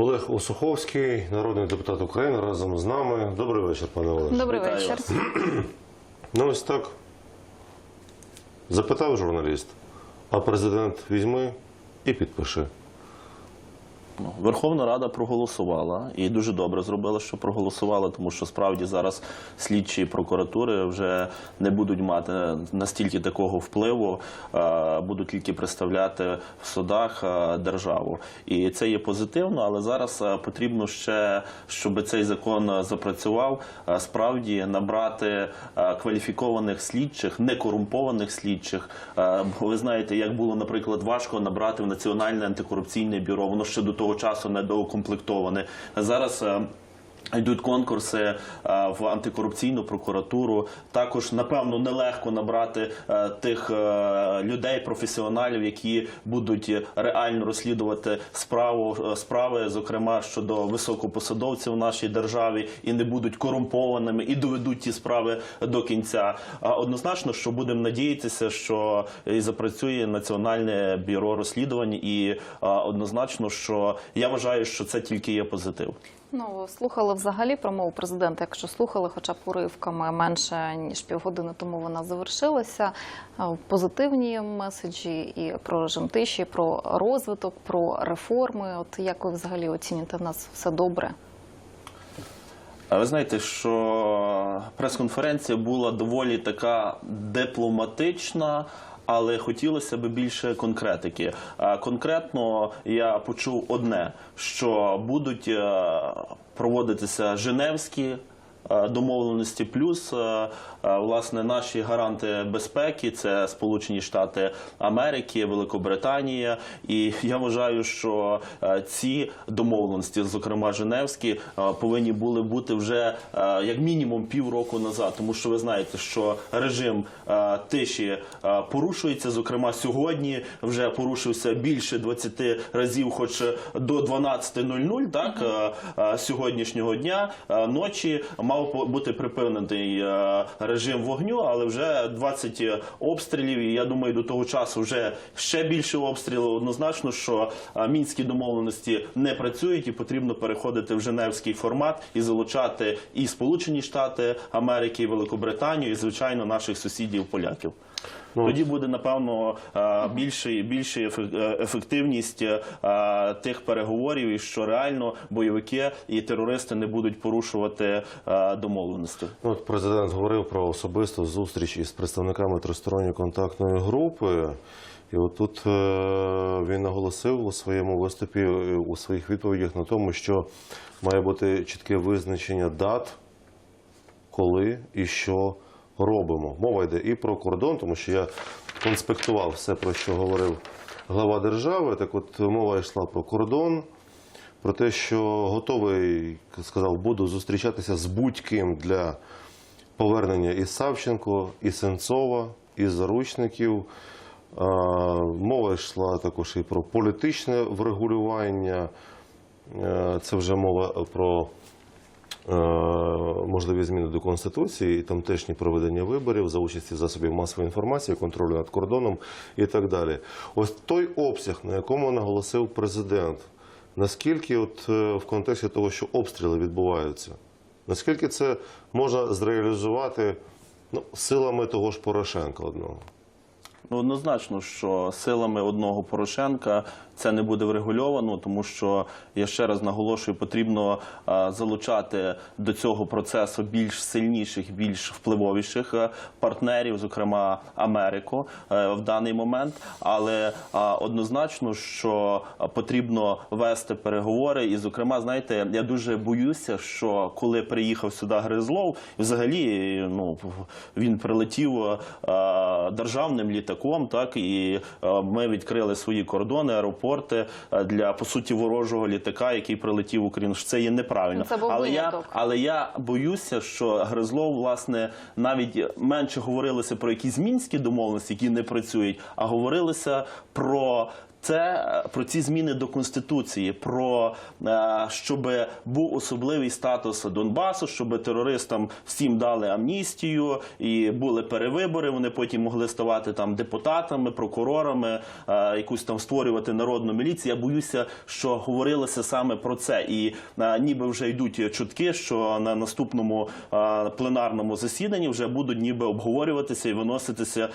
Олег Осуховський, народний депутат України, разом з нами. Добрий вечір, пане Олег. Добрий Вітаю вечір. вас. Ну ось так. Запитав журналіст, а президент візьми і підпиши. Ну, Верховна Рада проголосувала і дуже добре зробила, що проголосувала, тому що справді зараз слідчі прокуратури вже не будуть мати настільки такого впливу, будуть тільки представляти в судах державу. І це є позитивно, але зараз потрібно ще, щоб цей закон запрацював, справді набрати кваліфікованих слідчих, некорумпованих слідчих. Ви знаєте, як було, наприклад, важко набрати в Національне антикорупційне бюро, воно ще до того часу не доукомплектоване. Зараз. Йдуть конкурси е, в антикорупційну прокуратуру. Також напевно нелегко набрати е, тих е, людей, професіоналів, які будуть реально розслідувати справу справи, зокрема щодо високопосадовців в нашій державі, і не будуть корумпованими, і доведуть ті справи до кінця. Однозначно, що будемо надіятися, що і запрацює національне бюро розслідувань, і однозначно, що я вважаю, що це тільки є позитив. Ну слухали взагалі промову президента. Якщо слухали, хоча б уривками менше ніж півгодини тому вона завершилася. Е, Позитивні меседжі і про режим тиші, про розвиток, про реформи. От як ви взагалі оціните в нас все добре? А ви знаєте, що прес-конференція була доволі така дипломатична. Але хотілося б більше конкретики. Конкретно я почув одне: що будуть е, проводитися Женевські домовленості, плюс е, е, власне наші гаранти безпеки це Сполучені Штати Америки, Великобританія. І я вважаю, що е, ці домовленості, зокрема Женевські, е, повинні були бути вже е, як мінімум півроку назад, тому що ви знаєте, що режим е, тиші е, порушується. Зокрема, сьогодні вже порушився більше 20 разів, хоч до 12.00, так е, е, сьогоднішнього дня е, ночі мав бути припинений е, режим вогню, але вже 20 обстрілів. І я думаю, до того часу вже ще більше обстрілів. Однозначно, що е, мінські домовленості не працюють, і потрібно переходити в Женевський формат і залучати і Сполучені Штати Америки, і Великобританію, і звичайно наших сусідів поляків. Ну, Тоді буде напевно більше більше е, ефективність е, тих переговорів, і що реально бойовики і терористи не будуть порушувати е, домовленості. Ну, От президент говорив про особисту зустріч із представниками тристоронньої контактної групи. І от тут е, він наголосив у своєму виступі, у своїх відповідях на тому, що має бути чітке визначення дат, коли і що робимо. Мова йде і про кордон, тому що я конспектував все, про що говорив глава держави. Так от мова йшла про кордон, про те, що готовий, сказав, буду зустрічатися з будь-ким для повернення і Савченко, і Сенцова, і заручників. Мова йшла також і про політичне врегулювання. Е, Це вже мова про можливі зміни до Конституції і тамтешні проведення виборів за участі засобів масової інформації, контролю над кордоном і так далі. Ось той обсяг, на якому наголосив президент, наскільки от е, в контексті того, що обстріли відбуваються, наскільки це можна зреалізувати ну, силами того ж Порошенка одного? Ну, однозначно, що силами одного Порошенка це не буде врегульовано, тому що я ще раз наголошую, потрібно е, залучати до цього процесу більш сильніших, більш впливовіших е, партнерів, зокрема Америку е, в даний момент. Але однозначно, що потрібно вести переговори. І, зокрема, знаєте, я дуже боюся, що коли приїхав сюди Гризлов, взагалі ну він прилетів державним літаком, так і ми відкрили свої кордони, аеропорти е, для по суті ворожого літака, який прилетів в Україну. Це є неправильно. Це був але я але я боюся, що Гризлов, власне, навіть менше говорилося про якісь мінські домовленості, які не працюють, а говорилося про Це е, про ці зміни до конституції, про е, щоб був особливий статус Донбасу, щоб терористам всім дали амністію і були перевибори. Вони потім могли ставати там депутатами, прокурорами, е, якусь там створювати народну міліцію. Я боюся, що говорилося саме про це, і ніби вже йдуть чутки, що на наступному пленарному засіданні вже будуть ніби обговорюватися і виноситися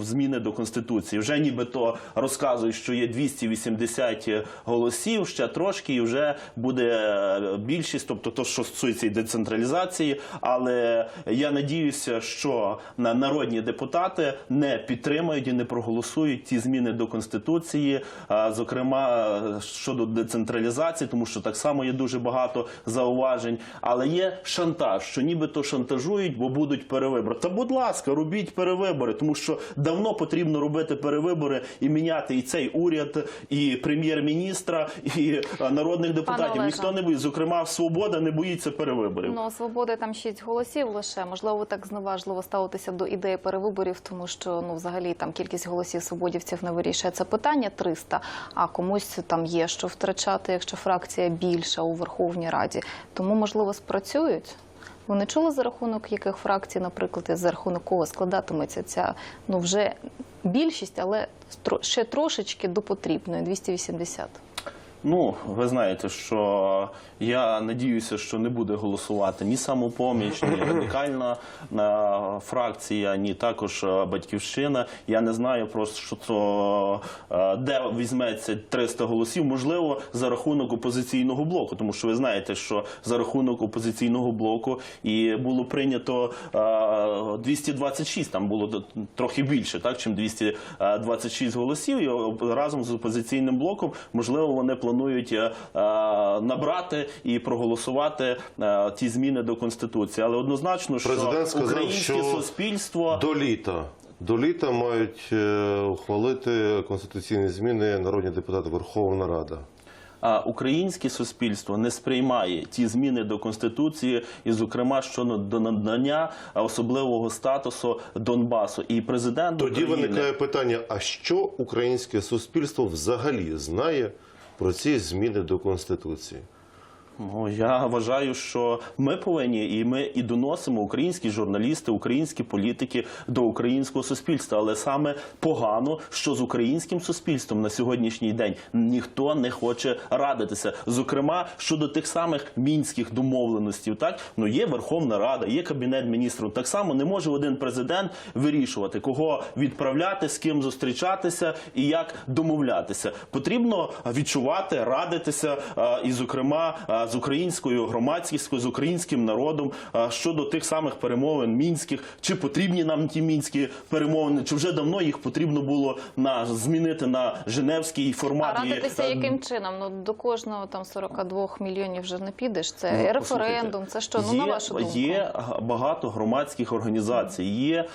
зміни до конституції. Вже нібито розказують, що є 280 голосів, ще трошки, і вже буде е, більшість, тобто то, що стосується і децентралізації. Але я надіюся, що на- народні депутати не підтримають і не проголосують ті зміни до конституції, зокрема е, щодо децентралізації, тому що так само є дуже багато зауважень. Але є шантаж, що нібито шантажують, бо будуть перевибори. Та будь ласка, робіть перевибори, тому що давно потрібно робити перевибори і міняти і цей уряд, і прем'єр-міністра, і народних депутатів. Ніхто не боїться. Зокрема, свобода не боїться перевиборів. Ну, свободи там 6 голосів лише. Можливо, ви так зневажливо ставитеся до ідеї перевиборів, тому що ну взагалі там кількість голосів свободівців не вирішує це питання 300, а комусь там є що втрачати, якщо фракція більша у Верховній Раді. Тому можливо спрацюють. Ви не чули за рахунок яких фракцій, наприклад, за рахунок кого складатиметься ця ну вже більшість, але ще трошечки до потрібної 280. Ну, ви знаєте, що я надіюся, що не буде голосувати ні самопоміч, ні радикальна е, фракція, ні також е, батьківщина. Я не знаю просто, що е, де візьметься 300 голосів. Можливо, за рахунок опозиційного блоку, тому що ви знаєте, що за рахунок опозиційного блоку і було прийнято е, 226, там було трохи більше, так чим 226 голосів. І разом з опозиційним блоком можливо вони планують е, е, набрати і проголосувати е, ті зміни до конституції. Але однозначно, що Президент сказав, українське що суспільство До літа. До літа мають е, ухвалити конституційні зміни народні депутати Верховна Рада. А українське суспільство не сприймає ті зміни до конституції, і, зокрема, щодо до надання особливого статусу Донбасу. І президент Тоді України... виникає питання: а що українське суспільство взагалі знає про ці зміни до конституції? Я вважаю, що ми повинні і ми і доносимо українські журналісти, українські політики до українського суспільства. Але саме погано, що з українським суспільством на сьогоднішній день ніхто не хоче радитися. Зокрема, щодо тих самих мінських домовленостей. Так ну є Верховна Рада, є кабінет міністрів. Так само не може один президент вирішувати, кого відправляти, з ким зустрічатися і як домовлятися. Потрібно відчувати, радитися е, і, зокрема, е, з українською громадськістю, з українським народом е, щодо тих самих перемовин мінських, чи потрібні нам ті мінські перемовини, чи вже давно їх потрібно було на змінити на женевський формат. А радитися е, яким чином? Ну до кожного там 42 мільйонів вже не підеш. Це Ну, референдум. Це що? Ну є, на вашу думку? Є багато громадських організацій, є е,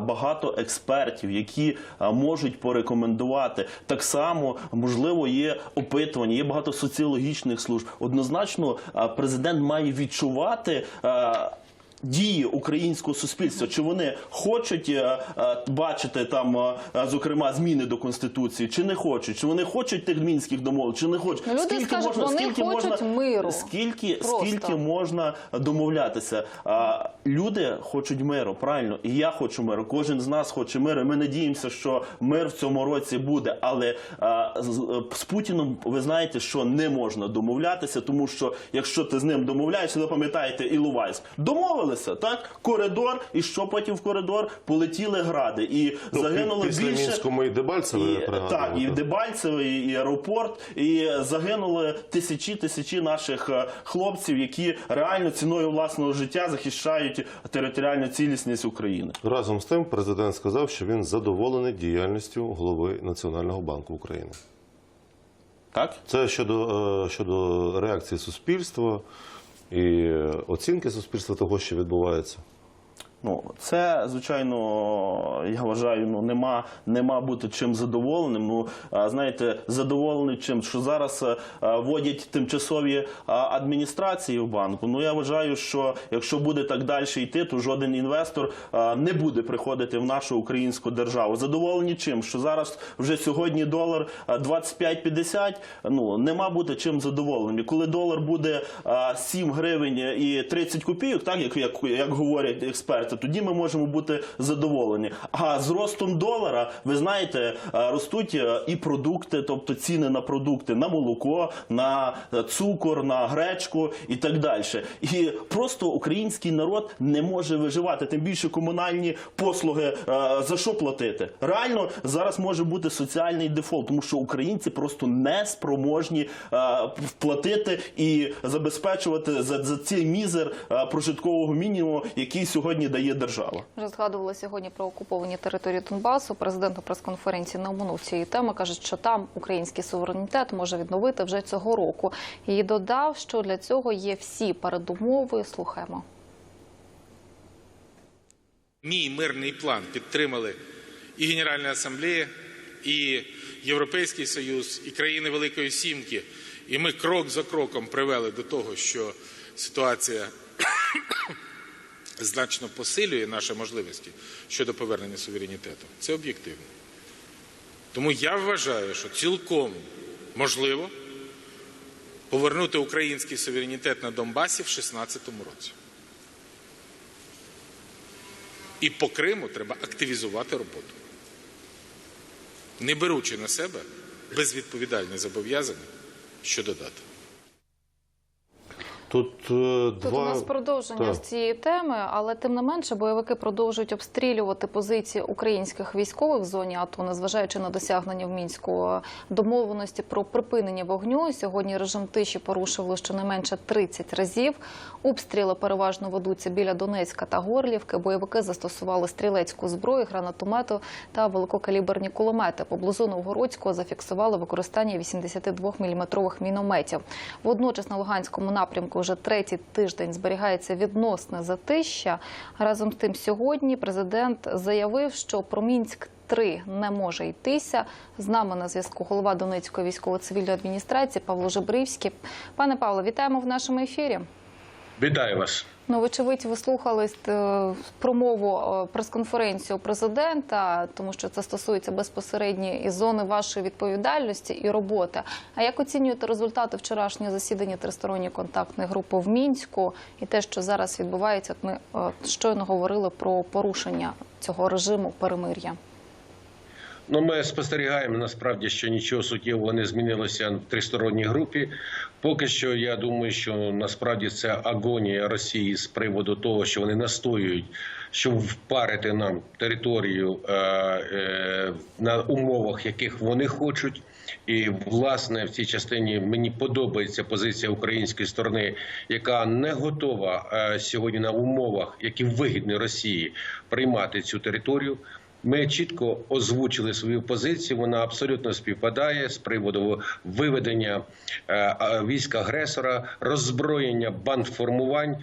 багато експертів, які можуть порекомендувати. Так само, можливо, є опитування, є багато соціологічних служб. Однозначно, е, президент має відчувати. Дії українського суспільства, чи вони хочуть е, е, бачити там, е, зокрема, зміни до конституції, чи не хочуть, чи вони хочуть тих мінських домов, чи не хочуть. Люди скажуть, вони хочуть миру. Скільки, Просто. скільки можна домовлятися? Люди хочуть миру, правильно, і я хочу миру. Кожен з нас хоче миру. і Ми надіємося, що мир в цьому році буде. Але з, Путіном ви знаєте, що не можна домовлятися, тому що якщо ти з ним домовляєшся, ви пам'ятаєте Іловайськ, домовилися, так? Коридор, і що потім в коридор полетіли гради, і Ну, загинуло після більше. Мінського і Дебальцеве, І, так, і і, і аеропорт, і загинули тисячі тисячі наших е, хлопців, які реально ціною власного життя захищають територіальну цілісність України. Разом з тим, президент сказав, що він задоволений діяльністю голови Національного банку України. Так? Це щодо, е, щодо реакції суспільства і оцінки суспільства того, що відбувається. Ну, це, звичайно, я вважаю, ну нема, нема бути чим задоволеним. Ну, знаєте, задоволений чим, що зараз е, е, вводять тимчасові адміністрації в банку. Ну я вважаю, що якщо буде так далі йти, то жоден інвестор е, не буде приходити в нашу українську державу. Задоволені чим? Що зараз вже сьогодні долар е, 25-50, ну нема бути чим задоволеним. Коли долар буде е, 7 гривень і 30 копійок, так як, як, як говорять експерти, тоді ми можемо бути задоволені. А з ростом долара, ви знаєте, е, ростуть е, і продукти, тобто ціни на продукти, на молоко, на е, цукор, на гречку і так далі. І просто український народ не може виживати. Тим більше комунальні послуги за що платити? Реально зараз може бути соціальний дефолт, тому що українці просто не спроможні платити і забезпечувати за, цей мізер прожиткового мінімуму, який сьогодні дає держава. Вже згадували сьогодні про окуповані території Донбасу. Президент на прес-конференції не оминув цієї теми. каже, що там український суверенітет може відновити вже цього року. І додав, що для цього є всі передумови. Слухаємо. Мій мирний план підтримали і Генеральна асамблея, і Європейський Союз, і країни Великої Сімки. І ми крок за кроком привели до того, що ситуація значно посилює наші можливості щодо повернення суверенітету. Це об'єктивно. Тому я вважаю, що цілком можливо повернути український суверенітет на Донбасі в 2016 році. І по Криму треба активізувати роботу, не беручи на себе безвідповідальне зобов'язання щодо дати. Тут, е, Тут два... у нас продовження Так. з цієї теми, але тим не менше бойовики продовжують обстрілювати позиції українських військових в зоні АТО, незважаючи на досягнення в мінську домовленості про припинення вогню. Сьогодні режим тиші порушив щонайменше 30 разів. Обстріли переважно ведуться біля Донецька та Горлівки. Бойовики застосували стрілецьку зброю, гранатомету та великокаліберні кулемети. Поблизу Новгородського зафіксували використання 82-мм мінометів. Водночас на Луганському напрямку вже третій тиждень зберігається відносне затища. Разом з тим, сьогодні президент заявив, що про Мінськ Три не може йтися. З нами на зв'язку голова Донецької військово-цивільної адміністрації Павло Жебрівський. Пане Павло, вітаємо в нашому ефірі. Вітаю вас. Ну, вочевидь, ви слухали е, промову е, прес-конференцію президента, тому що це стосується безпосередньо і зони вашої відповідальності і роботи. А як оцінюєте результати вчорашнього засідання тристоронньої контактної групи в мінську і те, що зараз відбувається? От ми е, щойно говорили про порушення цього режиму перемир'я. Ну, ми спостерігаємо насправді, що нічого суттєвого не змінилося в тристоронній групі. Поки що, я думаю, що насправді це агонія Росії з приводу того, що вони настоюють, щоб впарити нам територію е, е, на умовах, яких вони хочуть. І власне в цій частині мені подобається позиція української сторони, яка не готова е, сьогодні на умовах, які вигідні Росії, приймати цю територію. Ми чітко озвучили свою позицію. Вона абсолютно співпадає з приводу виведення е, е, військ агресора, роззброєння бандформувань,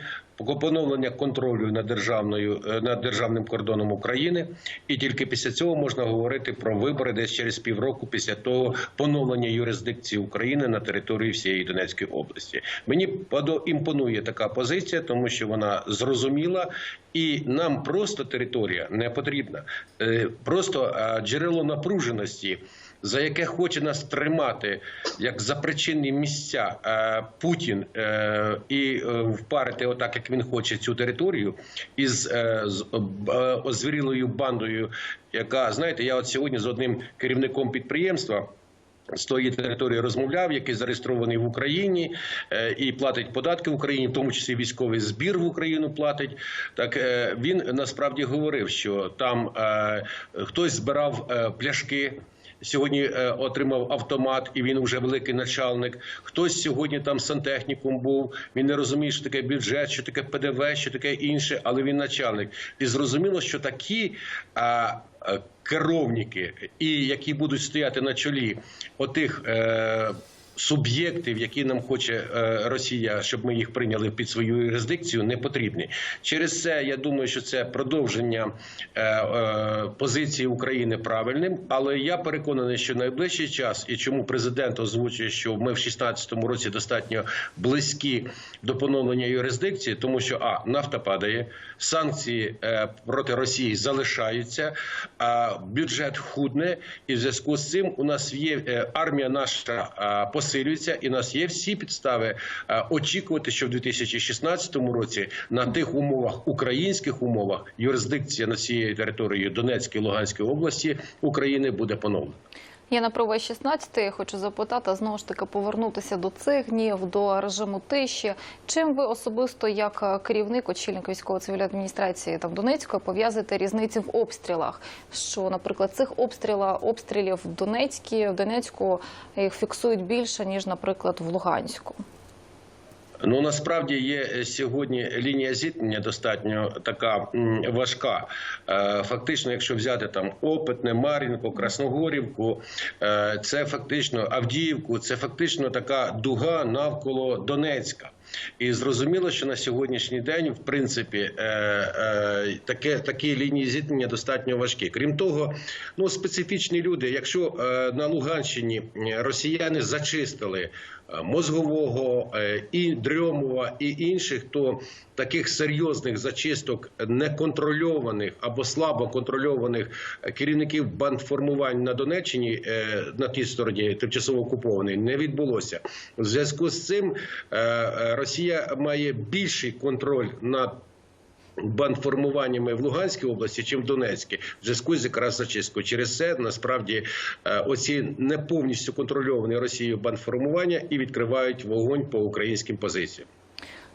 поновлення контролю над державною е, над державним кордоном України, і тільки після цього можна говорити про вибори десь через півроку після того поновлення юрисдикції України на території всієї Донецької області. Мені імпонує така позиція, тому що вона зрозуміла, і нам просто територія не потрібна. Е, Просто е, джерело напруженості. За яке хоче нас тримати як за причинні місця е, Путін е, і е, впарити, отак як він хоче цю територію, із озвірілою бандою, яка знаєте, я от сьогодні з одним керівником підприємства. З тої території розмовляв, який зареєстрований в Україні і платить податки в Україні, в тому числі військовий збір в Україну платить. Так він насправді говорив, що там хтось збирав пляшки. Сьогодні е, отримав автомат, і він вже великий начальник. Хтось сьогодні там сантехніком був. Він не розуміє, що таке бюджет, що таке ПДВ, що таке інше, але він начальник. І зрозуміло, що такі. А, е, Керовники, і які будуть стояти на чолі отих е, суб'єктів, які нам хоче е, Росія, щоб ми їх прийняли під свою юрисдикцію, не потрібні. Через це я думаю, що це продовження е, е, позиції України правильним. Але я переконаний, що найближчий час, і чому президент озвучує, що ми в 2016 році достатньо близькі до поновлення юрисдикції, тому що а нафта падає, санкції проти Росії залишаються, а бюджет худне, і в зв'язку з цим у нас є армія наша е, посилюється, і у нас є всі підстави е, очікувати, що в 2016 році на тих умовах, українських умовах, юрисдикція на цією територією Донецької Луганської області України буде поновлена. Я на прове 16 я хочу запитати знову ж таки повернутися до цих днів, до режиму тиші. Чим ви особисто, як керівник, очільник військово-цивільної адміністрації там Донецької, пов'язуєте різниці в обстрілах? Що, наприклад, цих обстріла обстрілів в Донецькі в Донецьку їх фіксують більше ніж, наприклад, в Луганську? Ну насправді є е, сьогодні лінія зіткнення достатньо така важка. Е, Фактично, якщо взяти там Опитне, Мар'їнку, Красногорівку, е, це фактично Авдіївку, це фактично така дуга навколо Донецька. І зрозуміло, що на сьогоднішній день, в принципі, е, е, таке такі лінії зіткнення достатньо важкі. Крім того, ну специфічні люди. Якщо е, на Луганщині росіяни зачистили мозгового е, і Дрьомова і інших, то таких серйозних зачисток неконтрольованих або слабо контрольованих е, керівників бандформувань на Донеччині е, на тій стороні тимчасово окупованій не відбулося. В зв'язку з цим е, е, Росія має більший контроль над бандформуваннями в Луганській області, чим в Донецькій, в зв'язку з якраз зачисткою. Через це насправді е, оці не повністю контрольовані Росією бандформування і відкривають вогонь по українським позиціям.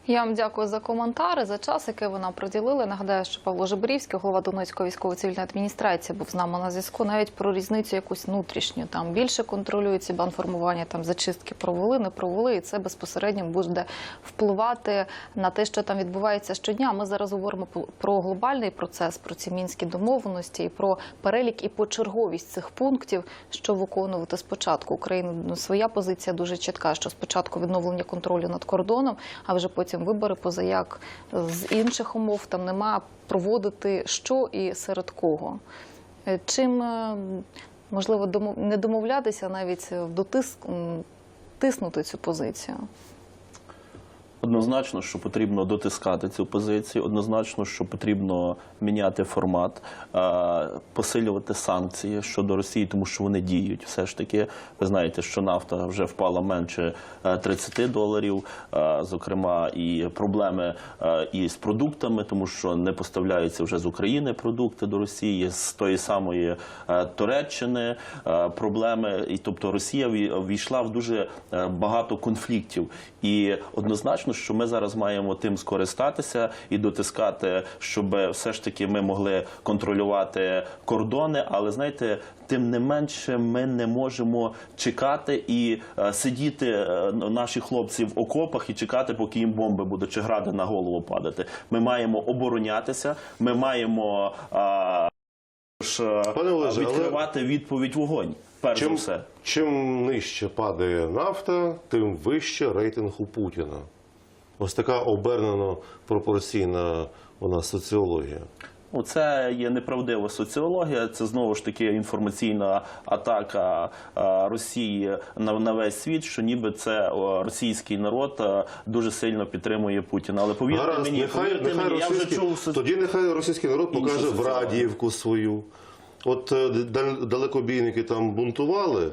Я вам дякую за коментари, за час, який ви нам приділили. Нагадаю, що Павло Жебрівський, голова Донецької військово-цивільної адміністрації, був з нами на зв'язку. Навіть про різницю якусь внутрішню. Там більше контролюють ці банформування, там зачистки провели, не провели, і це безпосередньо буде впливати на те, що там відбувається щодня. Ми зараз говоримо про глобальний процес, про ці мінські домовленості і про перелік і почерговість цих пунктів, що виконувати спочатку. України ну, своя позиція дуже чітка, що спочатку відновлення контролю над кордоном, а вже потім вибори позаяк з інших умов там нема проводити що і серед кого. Е, Чим е, можливо не домовлятися, навіть в дотиск тиснути цю позицію. Однозначно, що потрібно дотискати цю позицію. Однозначно, що потрібно міняти формат, е, посилювати санкції щодо Росії, тому що вони діють. Все ж таки, ви знаєте, що нафта вже впала менше е, 30 доларів. Е, Зокрема, і проблеми е, і з продуктами, тому що не поставляються вже з України продукти до Росії, з тої самої е, Туреччини. е, Проблеми, і тобто Росія ві- війшла в дуже е, багато конфліктів, і однозначно, що ми зараз маємо тим скористатися і дотискати, щоб все ж таки ми могли контролювати кордони. Але знаєте, тим не менше, ми не можемо чекати і е, сидіти е, наші хлопці в окопах і чекати, поки їм бомби будуть чи гради на голову падати. Ми маємо оборонятися. Ми маємо. а, ж, е, але- відкривати відповідь вогонь. Перш за Чим, все. чим нижче падає нафта, тим вище рейтинг у Путіна. Ось така обернено пропорційна у нас соціологія. Ну, Це є неправдива соціологія. Це знову ж таки інформаційна атака Росії на, весь світ, що ніби це російський народ дуже сильно підтримує Путіна. Але повірте Гаразд, мені, нехай, повірте нехай мені, я вже чув тоді нехай російський народ покаже в. Радіївку свою. От е, далекобійники там бунтували,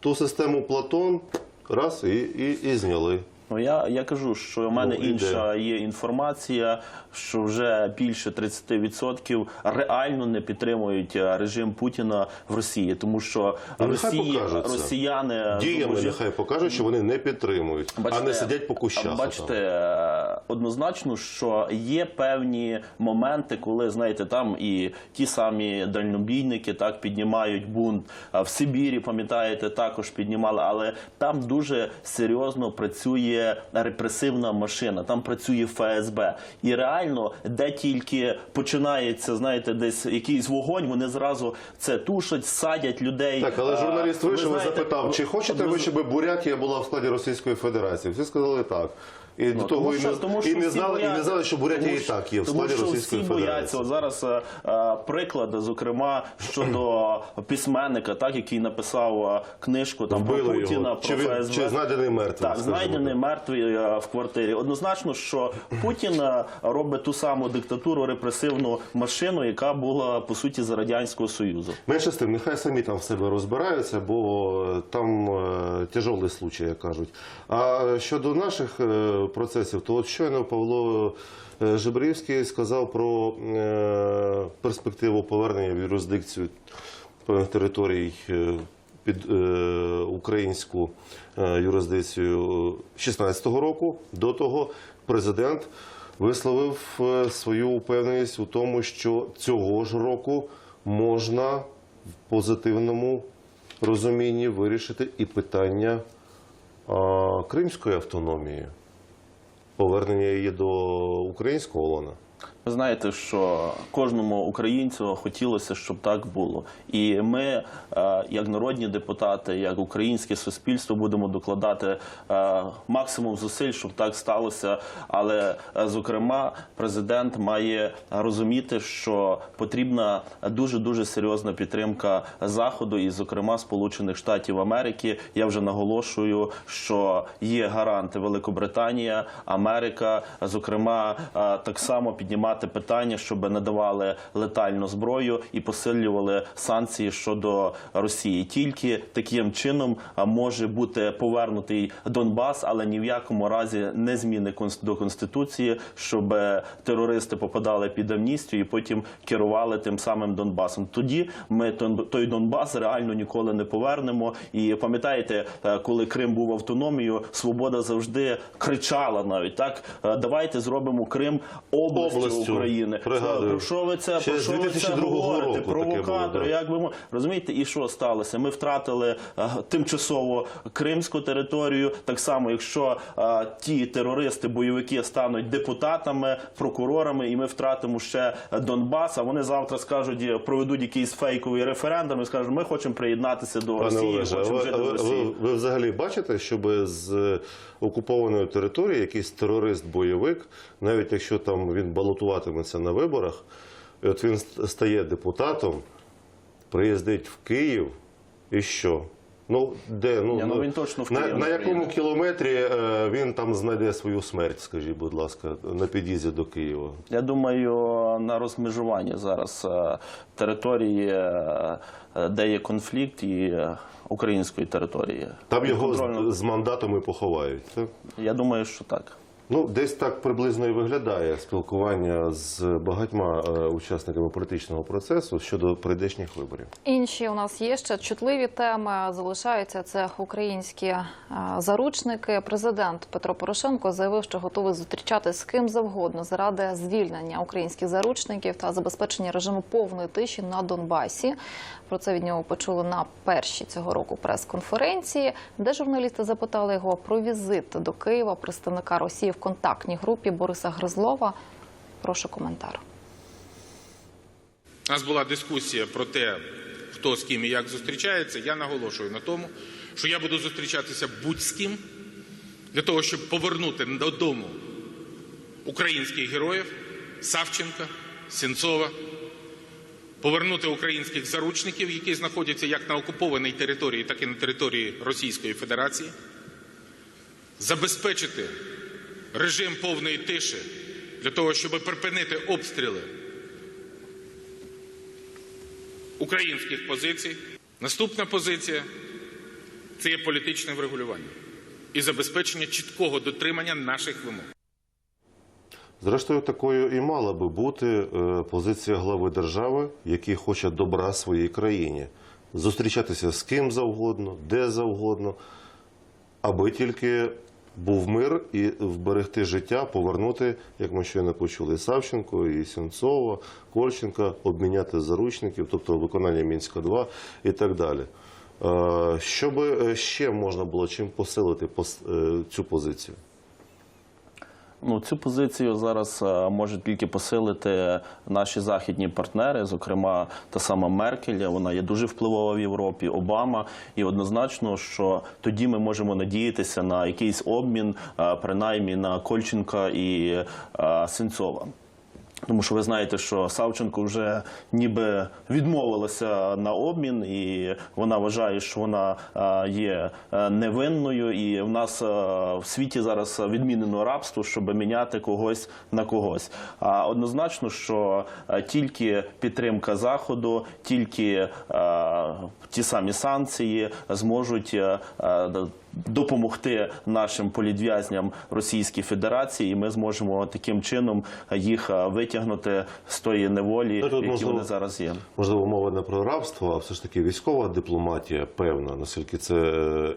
ту систему Платон раз і, і, і зняли. Ну я, я кажу, що в мене Ну, інша є інформація, що вже більше 30% реально не підтримують е, режим Путіна в Росії, тому що Ну, Росії, росіяни Діями знову нехай покажуть, що вони не підтримують, а не сидять по кущах. Бачите. Однозначно, що є певні моменти, коли знаєте, там і ті самі дальнобійники так піднімають бунт. В Сибірі, пам'ятаєте, також піднімали, але там дуже серйозно працює репресивна машина, там працює ФСБ. І реально, де тільки починається, знаєте, десь якийсь вогонь, вони зразу це тушать, садять людей. Так, але журналіст вийшов і запитав, чи хочете ви, щоб Бурятія була в складі Російської Федерації? Всі сказали так. І до того Ну, тому і що- тому і не знали, і не знали, що Бурятія Тому і так є в тому складі що Російської всі бояться. От зараз е, е, приклад, зокрема, щодо письменника, так який написав е, книжку там про Путіна, його. про Чи, він, ФСБ. чи знайдений мертвим? Так, скажімо знайдений так. мертвий е, в квартирі. Однозначно, що Путін е, робить ту саму диктатуру, репресивну машину, яка була по суті з радянського союзу. Менше з тим, нехай самі там в себе розбираються, бо е, там е, тяжелий случай, як кажуть. А щодо наших е, процесів, то от щойно Павло е, Жебрівський сказав про е, перспективу повернення в юрисдикцію певних територій е, під е, українську е, юрисдикцію 16-го року. До того президент висловив е, свою упевненість у тому, що цього ж року можна в позитивному розумінні вирішити і питання кримської автономії, повернення її до українського лона. Ви знаєте, що кожному українцю хотілося, щоб так було. І ми, е, як народні депутати, як українське суспільство, будемо докладати е, максимум зусиль, щоб так сталося. Але, е, зокрема, президент має розуміти, що потрібна дуже дуже серйозна підтримка заходу, і, зокрема, Сполучених Штатів Америки. Я вже наголошую, що є гаранти Великобританія, Америка, зокрема, так само піднімати питання, щоб надавали летальну зброю і посилювали санкції щодо Росії. Тільки таким чином може бути повернутий Донбас, але ні в якому разі не зміни до конституції, щоб терористи попадали під амністію і потім керували тим самим Донбасом. Тоді ми той Донбас реально ніколи не повернемо. І пам'ятаєте, е, коли Крим був автономією, свобода завжди кричала навіть так. е, Давайте зробимо Крим Областю. України. Пригадую. Про що ви це Ще про з що ви це 2002 говорите? року таке було, да. як би мо- розумієте, і що сталося? Ми втратили е, тимчасово кримську територію. Так само, якщо е, ті терористи, бойовики стануть депутатами, прокурорами, і ми втратимо ще Донбас. А вони завтра скажуть, е, проведуть якийсь фейковий референдум і скажуть, ми хочемо приєднатися до Пане Росії, Олеже, а хочемо ви, жити а в ви, Росії. ви, ви взагалі бачите, щоб з е, окупованої території якийсь терорист-бойовик, навіть якщо там він балотуватиметься на виборах, і от він стає депутатом, приїздить в Київ і що? Ну, де? Ну, Ні, ну, він точно в на, на якому кілометрі е, він там знайде свою смерть, скажіть, будь ласка, на під'їзді до Києва? Я думаю, на розмежуванні зараз е, території, е, де є конфлікт, і е, української території. Там його з, з мандатом і поховають. Так? Я думаю, що так. Ну, десь так приблизно і виглядає спілкування з багатьма е, учасниками політичного процесу щодо прийдешніх виборів. Інші у нас є ще чутливі теми. Залишаються це українські е, заручники. Президент Петро Порошенко заявив, що готовий зустрічати з ким завгодно заради звільнення українських заручників та забезпечення режиму повної тиші на Донбасі. Про це від нього почули на першій цього року прес-конференції, де журналісти запитали його про візит до Києва представника Росії в контактній групі Бориса Гризлова. Прошу коментар. У нас була дискусія про те, хто з ким і як зустрічається. Я наголошую на тому, що я буду зустрічатися будь з ким для того, щоб повернути додому українських героїв Савченка, Сенцова, повернути українських заручників, які знаходяться як на окупованій території, так і на території Російської Федерації, забезпечити режим повної тиші для того, щоб припинити обстріли українських позицій. Наступна позиція це є політичне врегулювання і забезпечення чіткого дотримання наших вимог. Зрештою, такою і мала би бути е, позиція глави держави, який хоче добра своїй країні. Зустрічатися з ким завгодно, де завгодно, аби тільки був мир і вберегти життя, повернути, як ми щойно почули, і Савченко, і Сінцова, Кольченка, обміняти заручників, тобто виконання Мінська 2 і так далі. Е, Що би е, ще можна було чим посилити пос- е, цю позицію? Ну, цю позицію зараз е, можуть тільки посилити наші західні партнери, зокрема та сама Меркель. Вона є дуже впливова в Європі, Обама. І однозначно, що тоді ми можемо надіятися на якийсь обмін, е, принаймні на Кольченка і е, Сенцова. Тому що ви знаєте, що Савченко вже ніби відмовилася на обмін, і вона вважає, що вона е, є е, невинною, і в нас е, в світі зараз відмінено рабство, щоб міняти когось на когось. А однозначно, що тільки підтримка заходу, тільки ті самі санкції зможуть. допомогти нашим політв'язням Російській Федерації, і ми зможемо таким чином їх е, витягнути з тої неволі, Ну, тут, можливо, вони зараз є. Можливо, мова не про рабство, а все ж таки військова дипломатія певна, наскільки це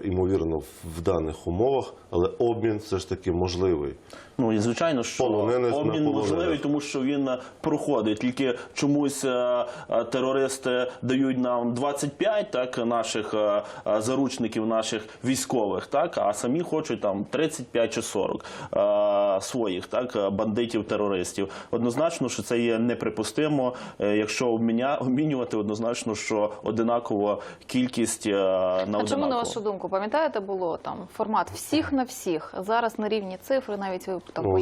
ймовірно імовірно в даних умовах, але обмін все ж таки можливий. Ну і звичайно, що Полонених на обмін можливий, тому що він е, проходить. Тільки чомусь е, е, терористи дають нам 25 так наших заручників, наших військових, так а самі хочуть там 35 чи 40 е, своїх так е, бандитів, терористів. Однозначно, що це є неприпустимо. Якщо обміня обмінювати, однозначно, що одинаково кількість на А чому на вашу думку, пам'ятаєте, було там формат всіх на всіх? Зараз на рівні цифри навіть ви там Ну,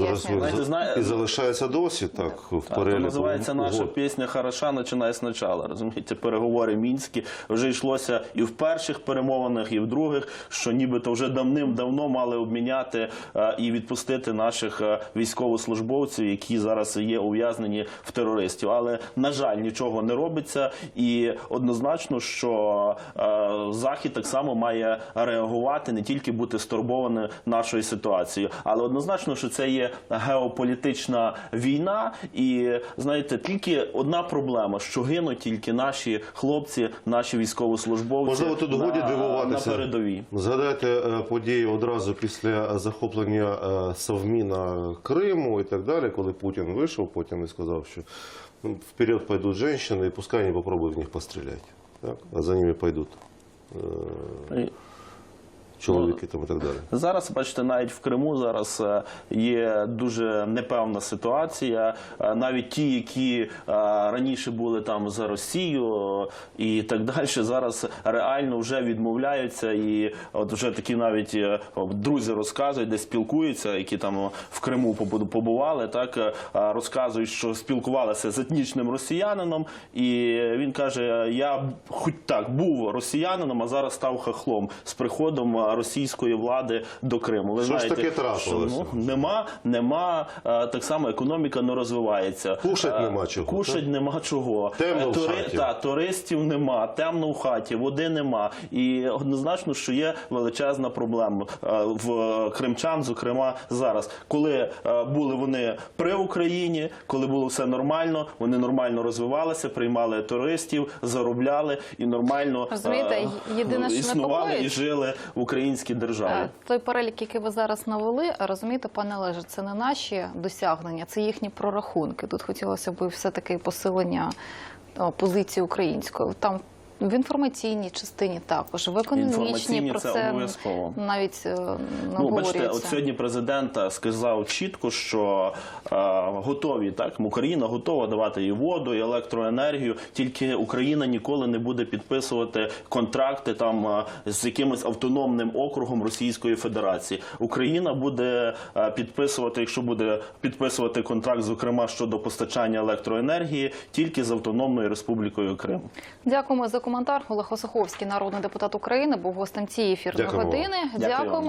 і залишається досі так в Так, переліку. то називається наша угод. пісня Хороша починає спочатку. Розумієте, переговори мінські вже йшлося і в перших перемовинах, і в других, що нібито вже давним-давно мали обміняти е, і відпустити наших е, військовослужбовців, які зараз є ув'язнені в терористів. Але на жаль, нічого не робиться, і однозначно, що е, захід так само має реагувати, не тільки бути стурбованим нашою ситуацією, але однозначно, що це є геополітична війна, і знаєте, тільки одна проблема: що гинуть тільки наші хлопці, наші військовослужбовці Можливо, тут на, годі на передовій. Згадайте е, події одразу після захоплення е, Совміна Криму і так далі, коли Путін вийшов потім і сказав, що ну, вперед пойдуть жінки, і пускай вони попробують в них постріляти. Так? А за ними пойдуть чоловіки там і так далі. Зараз, бачите, навіть в Криму зараз е, є дуже непевна ситуація. Е, Навіть ті, які е, раніше були там за Росію і так далі, зараз реально вже відмовляються. І от вже такі навіть друзі розказують, де спілкуються, які там в Криму побу- побували, так розказують, що спілкувалися з етнічним росіянином, і він каже: Я хоч так був росіянином, а зараз став хахлом з приходом російської влади до Криму. Ви Що ж таке трапилося? ну, нема, нема е, так само економіка не розвивається. Кушать Е, нема чого, Кушать так? нема чого. Темно Е, в хаті. та, туристів нема, темно в хаті, води нема. І однозначно, що є величезна проблема е, в кримчан, зокрема зараз, коли е, були вони при Україні, коли було все нормально, вони нормально розвивалися, приймали туристів, заробляли і нормально Розумієте, е, єдине, що існували і жили в українській державі. держави. Той перелік, який ви зараз навели, розумієте, пане Леже, це не наші досягнення, це їхні прорахунки. Тут хотілося б все-таки посилення позиції української. Там в інформаційній частині також, в економічній про це обов'язково. навіть е, Ну, бачите, от сьогодні президент е, сказав чітко, що е, готові так. Україна готова давати і воду, і електроенергію. Тільки Україна ніколи не буде підписувати контракти там е, з якимось автономним округом Російської Федерації. Україна буде е, підписувати, якщо буде підписувати контракт, зокрема щодо постачання електроенергії, тільки з автономною республікою Крим. Дякуємо за коментар. Олег Осуховський, народний депутат України, був гостем цієї ефірної Дякую. години. Дякуємо.